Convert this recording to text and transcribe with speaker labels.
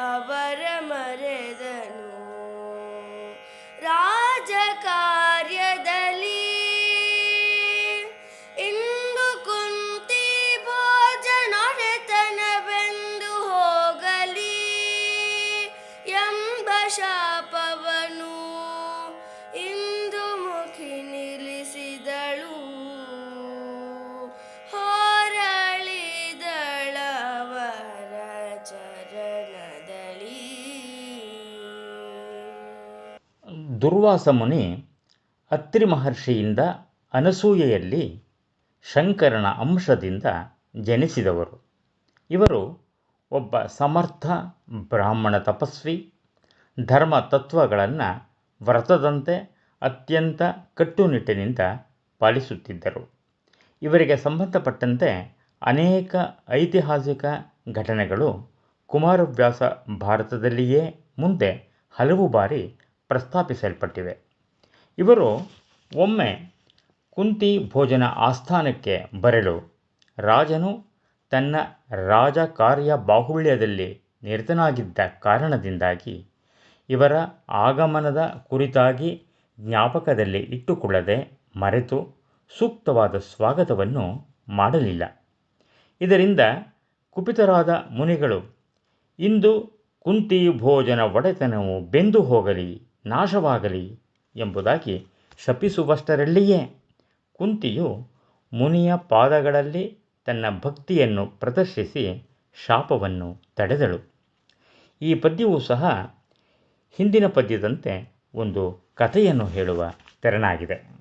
Speaker 1: ಅವರ ಮರೆದನು. ರಾಜ ಕಾರ್ಯದಲ್ಲಿ ಇಂದು ಕುಂತಿ ಭೋಜನರೆತನವೆಂದು ಹೋಗಲಿ ಎಂಬ ಶಾಪ ದುರ್ವಾಸ ಮುನಿ ಅತ್ರಿ ಮಹರ್ಷಿಯಿಂದ ಅನಸೂಯೆಯಲ್ಲಿ ಶಂಕರನ ಅಂಶದಿಂದ ಜನಿಸಿದವರು. ಇವರು ಒಬ್ಬ ಸಮರ್ಥ, ಬ್ರಾಹ್ಮಣ ತಪಸ್ವಿ, ಧರ್ಮ ತತ್ವಗಳನ್ನು ವ್ರತದಂತೆ ಅತ್ಯಂತ ಕಟ್ಟುನಿಟ್ಟಿನಿಂದ ಪಾಲಿಸುತ್ತಿದ್ದರು. ಇವರಿಗೆ ಸಂಬಂಧಪಟ್ಟಂತೆ ಅನೇಕ ಐತಿಹಾಸಿಕ ಘಟನೆಗಳು ಕುಮಾರವ್ಯಾಸ ಭಾರತದಲ್ಲಿಯೇ ಮುಂದೆ ಹಲವು ಬಾರಿ ಪ್ರಸ್ತಾಪಿಸಲ್ಪಟ್ಟಿವೆ. ಇವರು ಒಮ್ಮೆ ಕುಂತಿ ಭೋಜನ ಆಸ್ಥಾನಕ್ಕೆ ಬರಲು ರಾಜನು ತನ್ನ ರಾಜಕಾರ್ಯ ಬಾಹುಳ್ಯದಲ್ಲಿ ನಿರತನಾಗಿದ್ದ ಕಾರಣದಿಂದಾಗಿ ಇವರ ಆಗಮನದ ಕುರಿತಾಗಿ ಜ್ಞಾಪಕದಲ್ಲಿ ಇಟ್ಟುಕೊಳ್ಳದೆ ಮರೆತು ಸೂಕ್ತವಾದ ಸ್ವಾಗತವನ್ನು ಮಾಡಲಿಲ್ಲ. ಇದರಿಂದ ಕುಪಿತರಾದ ಮುನಿಗಳು, ಇಂದು ಕುಂತಿ ಭೋಜನ ಒಡೆತನವು ಬೆಂದು ಹೋಗಲಿ ನಾಶವಾಗಲಿ ಎಂಬುದಾಗಿ ಶಪಿಸುವಷ್ಟರಲ್ಲಿಯೇ ಕುಂತಿಯು ಮುನಿಯ ಪಾದಗಳಲ್ಲಿ ತನ್ನ ಭಕ್ತಿಯನ್ನು ಪ್ರದರ್ಶಿಸಿ ಶಾಪವನ್ನು ತಡೆದಳು. ಈ ಪದ್ಯವೂ ಸಹ ಹಿಂದಿನ ಪದ್ಯದಂತೆ ಒಂದು ಕಥೆಯನ್ನು ಹೇಳುವ ತೆರನಾಗಿದೆ.